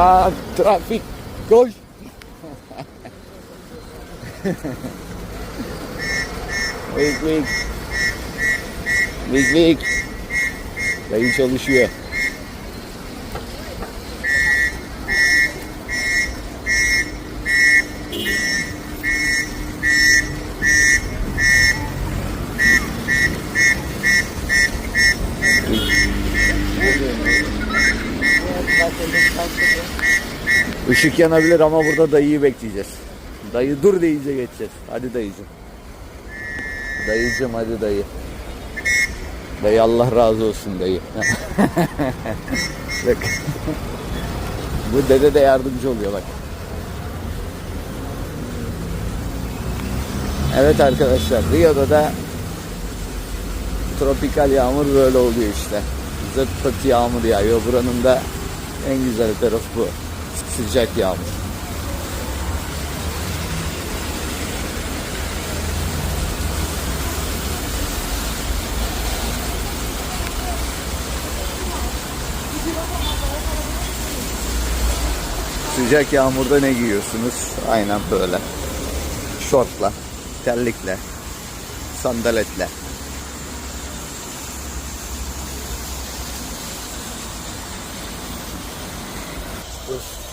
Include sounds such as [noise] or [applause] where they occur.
Ah, traffic. Goed. Week, week. Week, week. Là, iets sur le sueur. Yeah. Işık yanabilir ama burada dayıyı bekleyeceğiz. Dayı dur deyince geçeceğiz. Hadi dayıcım. Dayıcım hadi dayı. Dayı Allah razı olsun dayı. [laughs] bak. Bu dede de yardımcı oluyor bak. Evet arkadaşlar Rio'da da tropikal yağmur böyle oluyor işte. Zıt pıt yağmur yağıyor. Buranın da en güzel tarafı bu. Sıcak yağmur. Sıcak yağmurda ne giyiyorsunuz? Aynen böyle. Şortla, terlikle, sandaletle. with